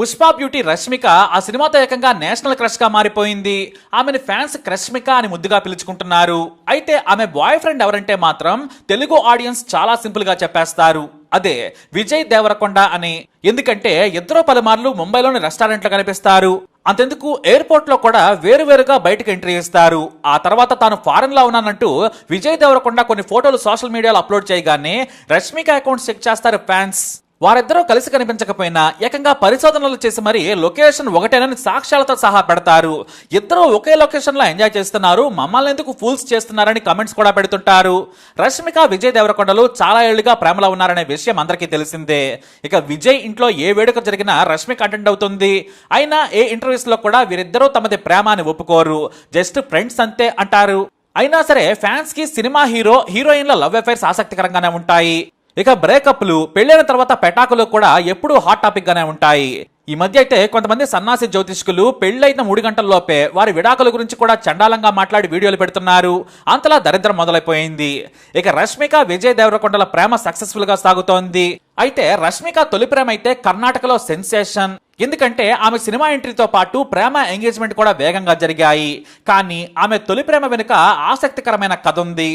Pushpa beauty Rashmika ఆ సినిమాతో ఏకంగా నేషనల్ క్రష్గా మారిపోయింది. ఆమెని ఫ్యాన్స్ క్రష్మిక అని ముద్దుగా పిలుచుకుంటున్నారు. అయితే ఆమె బాయ్ ఫ్రెండ్ ఎవరంటే మాత్రం తెలుగు ఆడియన్స్ చాలా సింపుల్గా చెప్పేస్తారు. అదే విజయ్ దేవరకొండ అని. ఎందుకంటే ఇద్దరు పలుమార్లు ముంబైలోని రెస్టారెంట్లో కనిపిస్తారు. అంతెందుకు ఎయిర్పోర్ట్లో కూడా వేరువేరుగా బయటకు ఎంట్రీ ఇస్తారు. ఆ తర్వాత తాను ఫారెన్లో ఉన్నానంటూ విజయ్ దేవరకొండ కొన్ని ఫోటోలు సోషల్ మీడియాలో అప్లోడ్ చేయగానే రష్మిక అకౌంట్ చెక్ చేస్తారు ఫ్యాన్స్. వారిద్దరూ కలిసి కనిపించకపోయినా ఏకంగా పరిశోధనలు చేసి మరి లొకేషన్ ఒకటేనని సాక్ష్యాలతో సహా పెడతారు. ఇద్దరు ఒకే లొకేషన్లో ఎంజాయ్ చేస్తున్నారు. మమ్మల్ని ఎందుకు ఫూల్స్ చేస్తున్నారని కమెంట్స్ కూడా పెడుతుంటారు. రష్మిక విజయ్ దేవరకొండలు చాలా ఏళ్ళుగా ప్రేమలో ఉన్నారనే విషయం అందరికీ తెలిసిందే. ఇక విజయ్ ఇంట్లో ఏ వేడుక జరిగినా రష్మిక అటెండ్ అవుతుంది. అయినా ఏ ఇంటర్వ్యూస్లో కూడా వీరిద్దరూ తమది ప్రేమాన్ని ఒప్పుకోరు. జస్ట్ ఫ్రెండ్స్ అంతే అంటారు. అయినా సరే ఫ్యాన్స్కి సినిమా హీరో హీరోయిన్ల లవ్ అఫైర్స్ ఆసక్తికరంగానే ఉంటాయి. ఇక బ్రేకప్లు పెళ్ళైన తర్వాత పెటాకులు కూడా ఎప్పుడూ హాట్ టాపిక్ గానే ఉంటాయి. ఈ మధ్య అయితే కొంతమంది సన్నాసి జ్యోతిష్కులు పెళ్ళైన మూడు గంటల్లోపే వారి విడాకుల గురించి కూడా చండాలంగా మాట్లాడి వీడియోలు పెడుతున్నారు. అంతలా దరిద్రం మొదలైపోయింది. ఇక రష్మిక విజయ్ దేవరకొండల ప్రేమ సక్సెస్ఫుల్గా సాగుతోంది. అయితే రష్మిక తొలి ప్రేమ అయితే కర్ణాటకలో సెన్సేషన్ ఎందుకంటే ఆమె సినిమా ఎంట్రీతో పాటు ప్రేమ ఎంగేజ్మెంట్ కూడా వేగంగా జరిగాయి. కానీ ఆమె తొలి ప్రేమ వెనుక ఆసక్తికరమైన కథ ఉంది.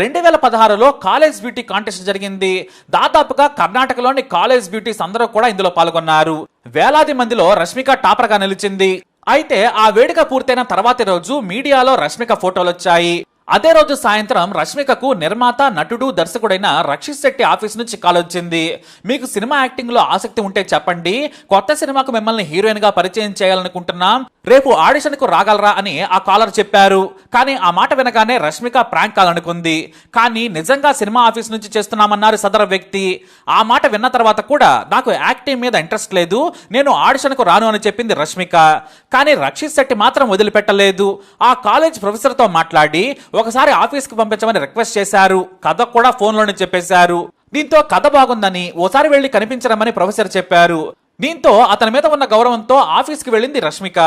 రెండు వేల పదహారులో కాలేజ్ బ్యూటీ కాంటెస్ట్ జరిగింది. దాదాపుగా కర్ణాటకలోని కాలేజ్ బ్యూటీస్ అందరూ కూడా ఇందులో పాల్గొన్నారు. వేలాది మందిలో రష్మిక టాపర్గా నిలిచింది. అయితే ఆ వేడుక పూర్తయిన తర్వాతి రోజు మీడియాలో రష్మిక ఫోటోలు వచ్చాయి అదే రోజు సాయంత్రం రష్మికకు నిర్మాత నటుడు దర్శకుడైన రక్షిత్ శెట్టి ఆఫీస్ నుంచి కాల్ వచ్చింది. మీకు సినిమా యాక్టింగ్లో ఆసక్తి ఉంటే చెప్పండి. కొత్త సినిమాకు మిమ్మల్ని హీరోయిన్గా పరిచయం చేయాలనుకుంటున్నాం. రేపు ఆడిషన్కు రాగలరా అని ఆ కాలర్ చెప్పారు. కానీ ఆ మాట వినగానే రష్మిక ప్రాంక్ కాలనుకుంది కానీ నిజంగా సినిమా ఆఫీస్ నుంచి చేస్తున్నామన్నారు సదర వ్యక్తి. ఆ మాట విన్న తర్వాత కూడా నాకు యాక్టింగ్ మీద ఇంట్రెస్ట్ లేదు. నేను ఆడిషన్కు రాను అని చెప్పింది రష్మిక. కానీ రక్షిత్ శెట్టి మాత్రం వదిలిపెట్టలేదు. ఆ కాలేజ్ ప్రొఫెసర్తో మాట్లాడి ఒకసారి ఆఫీస్కి పంపించమని రిక్వెస్ట్ చేశారు. కథ కూడా ఫోన్లోనే చెప్పేశారు. దీంతో కథ బాగుందని ఓసారి వెళ్ళి కనిపించడమని ప్రొఫెసర్ చెప్పారు. దీంతో అతని మీద ఉన్న గౌరవంతో ఆఫీస్కి వెళ్ళింది రష్మిక.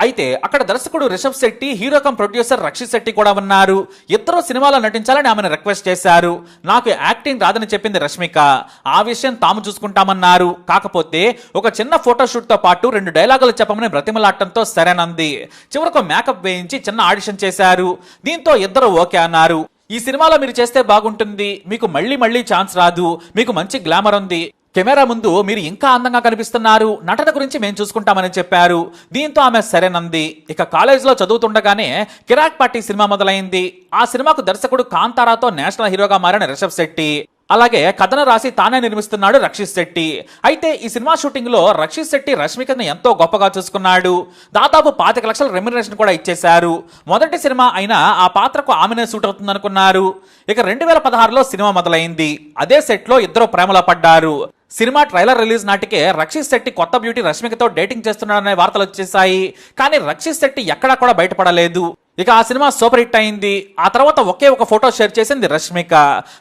అయితే అక్కడ దర్శకుడు Rishab Shetty hero cum producer Rakshit Shetty కూడా ఉన్నారు. ఇద్దరు సినిమాలో నటించాలని ఆమెను రిక్వెస్ట్ చేశారు. నాకు యాక్టింగ్ రాదని చెప్పింది రష్మిక. ఆ విషయం తాము చూసుకుంటామన్నారు. కాకపోతే ఒక చిన్న ఫోటోషూట్తో పాటు రెండు డైలాగులు చెప్పమని బ్రతిమలాటంతో సరేనంది. చివరకు మేకప్ వేయించి చిన్న ఆడిషన్ చేశారు. దీంతో ఇద్దరు ఓకే అన్నారు. ఈ సినిమాలో మీరు చేస్తే బాగుంటుంది. మీకు మళ్ళీ మళ్ళీ ఛాన్స్ రాదు. మీకు మంచి గ్లామర్ ఉంది. కెమెరా ముందు మీరు ఇంకా అందంగా కనిపిస్తున్నారు. నటన గురించి మేము చూసుకుంటామని చెప్పారు. దీంతో ఆమె సరేనంది. ఇక కాలేజీలో చదువుతుండగానే కిరాక్ పార్టీ సినిమా మొదలైంది. ఆ సినిమాకు దర్శకుడు కాంతారాతో నేషనల్ హీరోగా మారిన రిషబ్ శెట్టి. అలాగే కథను రాసి తానే నిర్మిస్తున్నాడు రక్షిత్ శెట్టి. అయితే ఈ సినిమా షూటింగ్లో రక్షిత్ శెట్టి రష్మికను ఎంతో గొప్పగా చూసుకున్నాడు. దాదాపు పాతిక లక్షల రెమ్యునరేషన్ కూడా ఇచ్చేశారు. మొదటి సినిమా అయినా ఆ పాత్రకు ఆమెనే సూట్ అవుతుందనుకున్నారు. ఇక రెండు వేల పదహారులో సినిమా మొదలైంది. అదే సెట్లో ఇద్దరు ప్రేమలో పడ్డారు. సినిమా ట్రైలర్ రిలీజ్ నాటికే రక్షిత్ శెట్టి కొత్త బ్యూటీ రష్మికతో డేటింగ్ చేస్తున్నాడనే వార్తలు వచ్చేసాయి కానీ రక్షిత్ శెట్టి ఎక్కడా కూడా బయటపడలేదు. ఇక ఆ సినిమా సూపర్ హిట్ అయింది. ఆ తర్వాత ఒకే ఒక ఫోటో షేర్ చేసింది రష్మిక.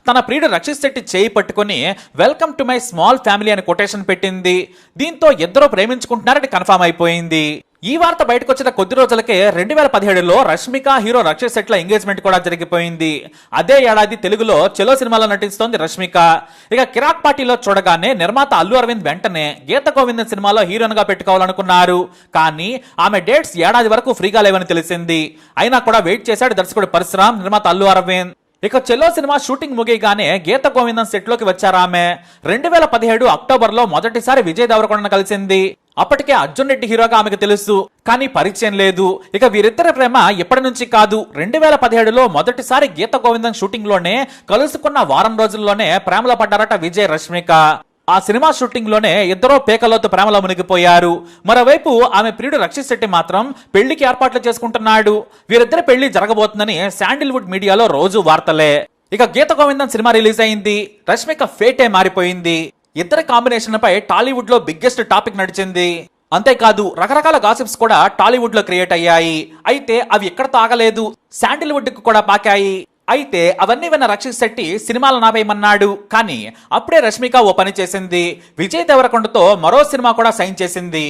తన ప్రియుడు రక్షిత్ శెట్టి చేయి పట్టుకుని welcome to my small family అని కొటేషన్ పెట్టింది. దీంతో ఇద్దరు ప్రేమించుకుంటున్నారని కన్ఫామ్ అయిపోయింది. ఈ వార్త బయటకు వచ్చిన కొద్ది రోజులకే రెండు వేల పదిహేడులో రష్మిక హీరో రక్షిత్ శెట్ల ఎంగేజ్మెంట్ కూడా జరిగిపోయింది. అదే ఏడాది తెలుగులో చెలో సినిమాలో నటిస్తోంది రష్మిక. ఇక కిరాక్ పార్టీలో చూడగానే నిర్మాత అల్లు అరవింద్ వెంటనే గీత గోవిందన్ సినిమాలో హీరోయిన్గా పెట్టుకోవాలనుకున్నారు. కానీ ఆమె డేట్స్ ఏడాది వరకు ఫ్రీగా లేవని తెలిసింది. అయినా కూడా వెయిట్ చేశాడు దర్శకుడు పరశురామ్ నిర్మాత అల్లు అరవింద్. ఇక చెల్లో సినిమా షూటింగ్ ముగియగానే గీత గోవిందం సెట్లోకి వచ్చారామె రెండు వేల పదిహేడు అక్టోబర్లో మొదటిసారి విజయ్ దేవరకొండను కలిసింది. అప్పటికే అర్జున్ రెడ్డి హీరోగా ఆమెకు తెలుసు. కానీ పరిచయం లేదు. ఇక వీరిద్దరి ప్రేమ ఎప్పటి నుంచి కాదు. రెండు వేల పదిహేడులో మొదటిసారి గీత గోవిందం షూటింగ్లోనే కలుసుకున్న వారం రోజుల్లోనే ప్రేమలో పడ్డారట విజయ్ రష్మిక. ఆ సినిమా షూటింగ్లోనే ఇద్దరూ పేకలోతు ప్రేమలో మునిగిపోయారు. మరోవైపు ఆమె ప్రియుడు రక్షిత్ శెట్టి మాత్రం పెళ్ళికి ఏర్పాట్లు చేసుకుంటున్నాడు. వీరిద్దరి పెళ్ళి జరగబోతుందని శాండిల్వుడ్ మీడియాలో రోజు వార్తలే. ఇక గీత గోవిందం సినిమా రిలీజ్ అయింది. రష్మిక ఫేటే మారిపోయింది. ఇద్దరు కాంబినేషన్లపై టాలీవుడ్లో బిగ్గెస్ట్ టాపిక్ నడిచింది. అంతేకాదు రకరకాల గాసిప్స్ కూడా టాలీవుడ్లో క్రియేట్ అయ్యాయి. అయితే అవి ఎక్కడ తాగలేదు శాండిల్వుడ్కు కూడా పాకాయి. అయితే అవన్నీ విన్న రక్షిత్ శెట్టి సినిమాలు నావేయమన్నాడు కానీ అప్పుడే రష్మిక ఓ పని చేసింది. విజయ్ దేవరకొండతో మరో సినిమా కూడా సైన్ చేసింది.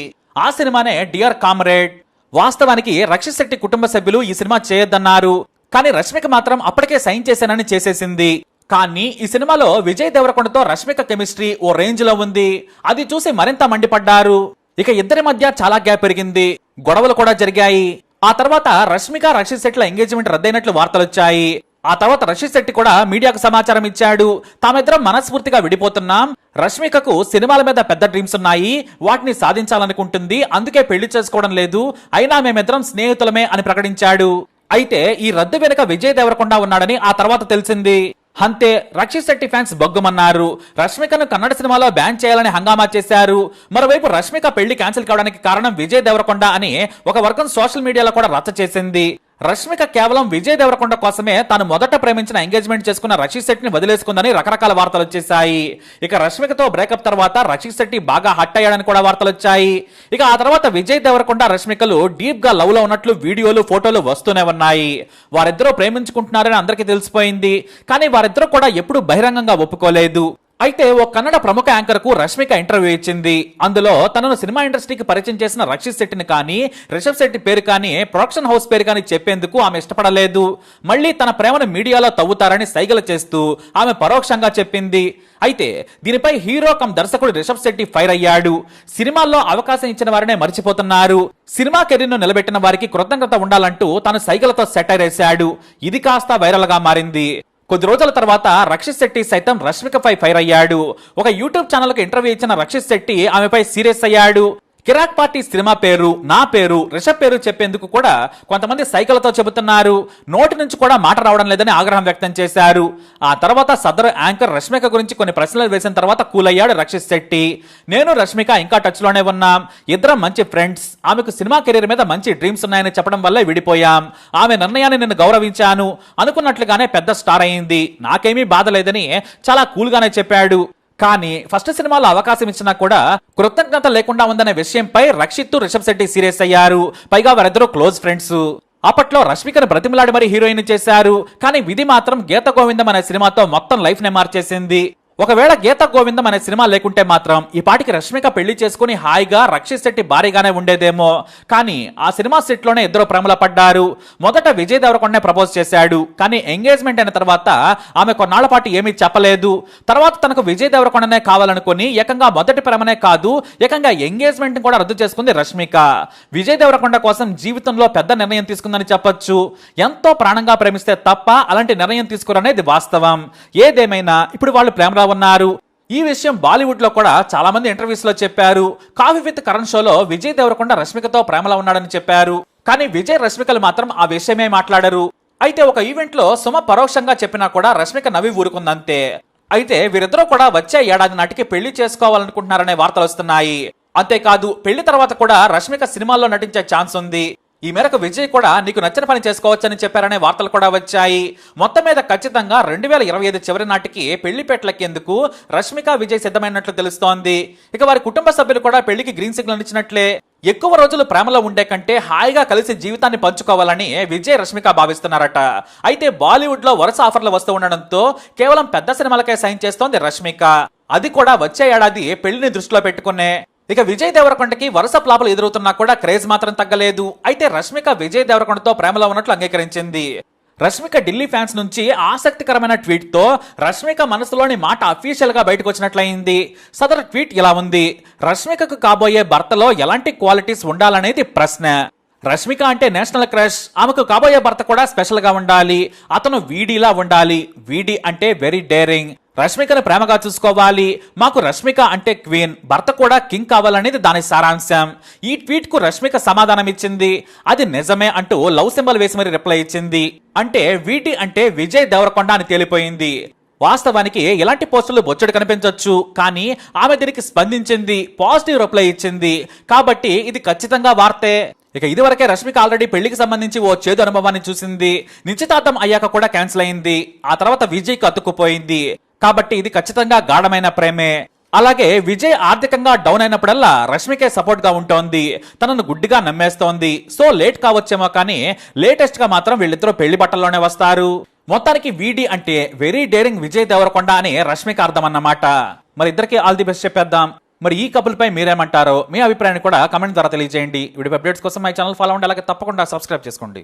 ఆ సినిమానే డియర్ కామ్రేడ్. వాస్తవానికి రక్షిత్ శెట్టి కుటుంబ సభ్యులు ఈ సినిమా చేయొద్దన్నారు. కానీ రష్మిక మాత్రం అప్పటికే సైన్ చేశానని చేసేసింది. కానీ ఈ సినిమాలో విజయ్ దేవరకొండతో రష్మిక కెమిస్ట్రీ ఓ రేంజ్లో ఉంది. అది చూసి మరింత మండిపడ్డారు. ఇక ఇద్దరి మధ్య చాలా గ్యాప్ పెరిగింది. గొడవలు కూడా జరిగాయి. ఆ తర్వాత రష్మిక రషీద్ శెట్ల ఎంగేజ్మెంట్ రద్దయినట్లు వార్తలు వచ్చాయి ఆ తర్వాత రషీద్ శెట్టి కూడా మీడియాకు సమాచారం ఇచ్చాడు. తామిద్దరం మనస్ఫూర్తిగా విడిపోతున్నాం. రష్మికకు సినిమాల మీద పెద్ద డ్రీమ్స్ ఉన్నాయి. వాటిని సాధించాలనుకుంటుంది. అందుకే పెళ్ళి చేసుకోవడం లేదు. అయినా మేమిద్దరం స్నేహితులమే అని ప్రకటించాడు. అయితే ఈ రద్దు వెనుక విజయ్ దేవరకొండ ఉన్నాడని ఆ తర్వాత తెలిసింది. అంతే రక్షిత్ శెట్టి ఫ్యాన్స్ బొగ్గుమన్నారు. రష్మికను కన్నడ సినిమాలో బ్యాన్ చేయాలని హంగామా చేశారు. మరోవైపు రష్మిక పెళ్ళి క్యాన్సిల్ కావడానికి కారణం విజయ్ దేవరకొండ అని ఒక వర్గం సోషల్ మీడియాలో కూడా రచ్చ చేసింది. రష్మిక కేవలం విజయ్ దేవరకొండ కోసమే తాను మొదట ప్రేమించిన ఎంగేజ్మెంట్ చేసుకున్న రషీద్ శెట్టిని వదిలేసుకుందని రకరకాల వార్తలు వచ్చేసాయి ఇక రష్మికతో బ్రేకప్ తర్వాత రషీద్ శెట్టి బాగా హట్ అయ్యాడని కూడా వార్తలు వచ్చాయి. ఇక ఆ తర్వాత విజయ్ దేవరకొండ రష్మికలు డీప్గా లవ్లో ఉన్నట్లు వీడియోలు ఫోటోలు వస్తూనే ఉన్నాయి. వారిద్దరూ ప్రేమించుకుంటున్నారని అందరికీ తెలిసిపోయింది. కానీ వారిద్దరూ కూడా ఎప్పుడూ బహిరంగంగా ఒప్పుకోలేదు. అయితే ఓ కన్నడ ప్రముఖ యాంకర్కు రష్మిక ఇంటర్వ్యూ ఇచ్చింది. అందులో తనను సినిమా ఇండస్ట్రీకి పరిచయం చేసిన రక్షిత్ శెట్టిని కానీ రిషబ్ శెట్టి పేరు కానీ ప్రొడక్షన్ హౌస్ పేరు కానీ చెప్పేందుకు ఆమె ఇష్టపడలేదు. మళ్ళీ తన ప్రేమను మీడియాలో తవ్వుతారని సైగలు చేస్తూ ఆమె పరోక్షంగా చెప్పింది. అయితే దీనిపై హీరో కమ్ దర్శకుడు రిషబ్ శెట్టి ఫైర్ అయ్యాడు. సినిమాల్లో అవకాశం ఇచ్చిన వారినే మర్చిపోతున్నారు. సినిమా కెరీర్ను నిలబెట్టిన వారికి కృతజ్ఞత ఉండాలంటూ తాను సైగలతో సెటైర్ వేశాడు. ఇది కాస్త వైరల్గా మారింది. కొద్ది రోజుల తర్వాత రక్షిత్ శెట్టి సైతం రష్మికపై ఫైర్ అయ్యాడు. ఒక యూట్యూబ్ ఛానల్కు ఇంటర్వ్యూ ఇచ్చిన రక్షిత్ శెట్టి ఆమెపై సీరియస్ అయ్యాడు. కిరాక్ పార్టీ సినిమా పేరు నా పేరు రిషబ్ పేరు చెప్పేందుకు కూడా కొంతమంది సైకిల్తో చెబుతున్నారు. నోటి నుంచి కూడా మాట రావడం లేదని ఆగ్రహం వ్యక్తం చేశారు. ఆ తర్వాత సదరు యాంకర్ రష్మిక గురించి కొన్ని ప్రశ్నలు వేసిన తర్వాత కూల్ అయ్యాడు రక్షిత్ శెట్టి. నేను రష్మిక ఇంకా టచ్లోనే ఉన్నాం. ఇద్దరం మంచి ఫ్రెండ్స్. ఆమెకు సినిమా కెరీర్ మీద మంచి డ్రీమ్స్ ఉన్నాయని చెప్పడం వల్ల విడిపోయాం. ఆమె నిర్ణయాన్ని నేను గౌరవించాను. అనుకున్నట్లుగానే పెద్ద స్టార్ అయింది. నాకేమీ బాధ లేదని చాలా కూల్ గానే చెప్పాడు. కానీ ఫస్ట్ సినిమాలో అవకాశం ఇచ్చినా కూడా కృతజ్ఞత లేకుండా ఉందనే విషయంపై రక్షిత్ రిషబ్ శెట్టి సీరియస్ అయ్యారు. పైగా వారిద్దరూ క్లోజ్ ఫ్రెండ్స్. అప్పట్లో రష్మికను బ్రతిమలాడి మరీ హీరోయిన్ చేశారు. కానీ విధి మాత్రం గీత గోవిందం అనే సినిమాతో మొత్తం లైఫ్ నే మార్చేసింది. ఒకవేళ గీత గోవిందం అనే సినిమా లేకుంటే మాత్రం ఈ పాటికి రష్మిక పెళ్ళి చేసుకుని హాయిగా రక్షిత్ శెట్టి భారీగానే ఉండేదేమో. కానీ ఆ సినిమా సెట్లోనే ఇద్దరు ప్రేమలో పడ్డారు. మొదట విజయ్ దేవరకొండనే ప్రపోజ్ చేశాడు. కానీ ఎంగేజ్మెంట్ అయిన తర్వాత ఆమె కొన్నాళ్ళ పాటు ఏమీ చెప్పలేదు. తర్వాత తనకు విజయ్ దేవరకొండనే కావాలనుకుని ఏకంగా మొదటి ప్రేమనే కాదు ఏకంగా ఎంగేజ్మెంట్ కూడా రద్దు చేసుకుంది రష్మిక. విజయ్ దేవరకొండ కోసం జీవితంలో పెద్ద నిర్ణయం తీసుకుందని చెప్పొచ్చు. ఎంతో ప్రాణంగా ప్రేమిస్తే తప్ప అలాంటి నిర్ణయం తీసుకురనేది వాస్తవం. ఏదేమైనా ఇప్పుడు వాళ్ళు ప్రేమలో ఉన్నారు. ఈ విషయం బాలీవుడ్లో కూడా చాలా మంది ఇంటర్వ్యూస్లో చెప్పారు. కాఫీ విత్ కరణ్ షోలో విజయ్ దేవరకొండ రష్మికతో ప్రేమలో ఉన్నాడని చెప్పారు. కానీ విజయ్ రష్మికలు మాత్రం ఆ విషయమే మాట్లాడరు. అయితే ఒక ఈవెంట్లో సుమ పరోక్షంగా చెప్పినా కూడా రష్మిక నవ్వి ఊరుకుందంతే. అయితే వీరిద్దరూ కూడా వచ్చే ఏడాది నాటికి పెళ్ళి చేసుకోవాలనుకుంటున్నారనే వార్తలు వస్తున్నాయి. అంతేకాదు పెళ్ళి తర్వాత కూడా రష్మిక సినిమాల్లో నటించే ఛాన్స్ ఉంది. ఈ మేరకు విజయ్ కూడా నీకు నచ్చిన పని చేసుకోవచ్చని చెప్పారనే వార్తలు కూడా వచ్చాయి. మొత్తం మీద ఖచ్చితంగా రెండు వేల ఇరవై ఐదు చివరి నాటికి పెళ్ళి పెట్టలకేందుకు రష్మిక విజయ్ సిద్ధమైనట్లు తెలుస్తోంది. ఇక వారి కుటుంబ సభ్యులు కూడా పెళ్ళికి గ్రీన్ సిగ్నల్ ఇచ్చినట్లే. ఎక్కువ రోజులు ప్రేమలో ఉండే కంటే హాయిగా కలిసి జీవితాన్ని పంచుకోవాలని విజయ్ రష్మిక భావిస్తున్నారట. అయితే బాలీవుడ్లో వరుస ఆఫర్లు వస్తూ ఉండడంతో కేవలం పెద్ద సినిమాలకే సైన్ చేస్తోంది రష్మిక. అది కూడా వచ్చే ఏడాది పెళ్ళిని దృష్టిలో పెట్టుకునే ఇక విజయ్ దేవరకొండకి వరుస ప్లాపులు ఎదురవుతున్నా కూడా క్రేజ్ మాత్రం తగ్గలేదు. అయితే రష్మిక విజయ్ దేవరకొండతో ప్రేమలో ఉన్నట్లు అంగీకరించింది. రష్మిక ఢిల్లీ ఫ్యాన్స్ నుంచి ఆసక్తికరమైన ట్వీట్తో రష్మిక మనసులోని మాట అఫీషియల్గా బయటకు వచ్చినట్లయింది సదరు ట్వీట్ ఇలా ఉంది. రష్మికకు కాబోయే భర్తలో ఎలాంటి క్వాలిటీస్ ఉండాలనేది ప్రశ్న. రష్మిక అంటే నేషనల్ క్రష్. ఆమెకు కాబోయే భర్త కూడా స్పెషల్గా ఉండాలి. అతను వీడిలా ఉండాలి. వీడి అంటే వెరీ డేరింగ్ రష్మికను ప్రేమగా చూసుకోవాలి. మాకు రష్మిక అంటే క్వీన్. భర్త కూడా కింగ్ కావాలనేది దాని సారాంశం. ఈ ట్వీట్కు రష్మిక సమాధానం ఇచ్చింది. అది నిజమే అంటూ లవ్ సింబల్ వేసి మరి రిప్లై ఇచ్చింది. అంటే వీటి అంటే విజయ్ దేవరకొండ అని తేలిపోయింది. వాస్తవానికి ఇలాంటి పోస్టులు బొచ్చడు కనిపించవచ్చు కానీ ఆమె దీనికి స్పందించింది. పాజిటివ్ రిప్లై ఇచ్చింది. కాబట్టి ఇది ఖచ్చితంగా వార్తే. ఇక ఇదివరకే రష్మిక ఆల్రెడీ పెళ్ళికి సంబంధించి ఓ చేదు అనుభవాన్ని చూసింది. నిశ్చితార్థం అయ్యాక కూడా క్యాన్సిల్ అయింది. ఆ తర్వాత విజయ్కి అతుక్కుపోయింది. కాబట్టి ఇది ఖచ్చితంగా గాఢమైన ప్రేమే. అలాగే విజయ్ ఆర్థికంగా డౌన్ అయినప్పుడల్లా రష్మికే సపోర్ట్గా ఉంటోంది. తనను గుడ్డిగా నమ్మేస్తోంది. సో లేట్ కావచ్చేమో కానీ లేటెస్ట్గా మాత్రం వీళ్ళిద్దరూ పెళ్ళి బట్టల్లోనే వస్తారు. మొత్తానికి వీడి అంటే వెరీ డేరింగ్ విజయ్ దేవరకొండ అని రష్మిక అర్థం అన్నమాట మరి ఇద్దరికి ఆల్ ది బెస్ట్ చెప్పేద్దాం. మరి ఈ కపుల్ పై మీరేమంటారో మీ అభిప్రాయాన్ని కూడా కమెంట్ ద్వారా తెలియజేయండి. వీడియో అప్డేట్స్ కోసం మై ఛానల్ ఫాలో అవ్వండి అలాగే తప్పకుండా సబ్స్క్రైబ్ చేసుకోండి.